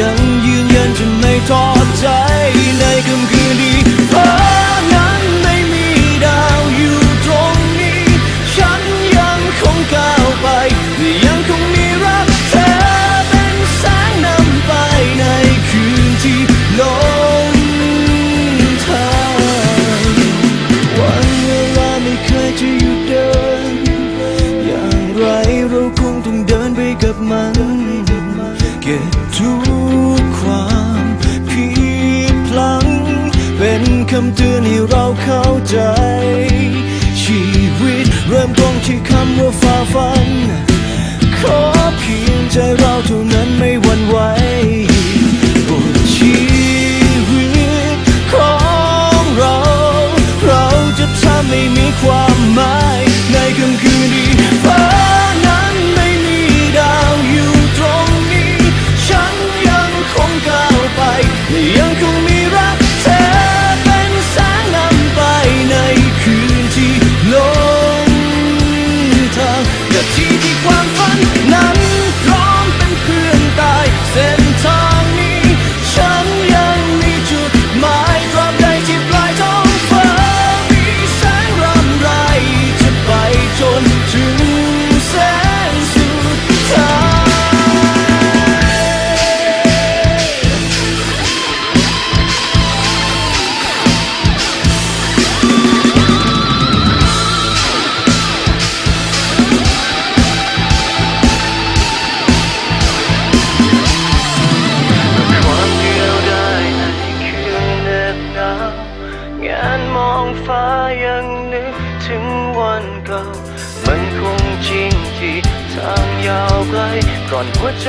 ยังยืน คำเตือนให้เราเข้าใจ ชีวิตเริ่มต้นที่คำว่าฝ่าฟัน ขอเพียงใจเราเท่านั้นไม่ ก่อนหัวใจ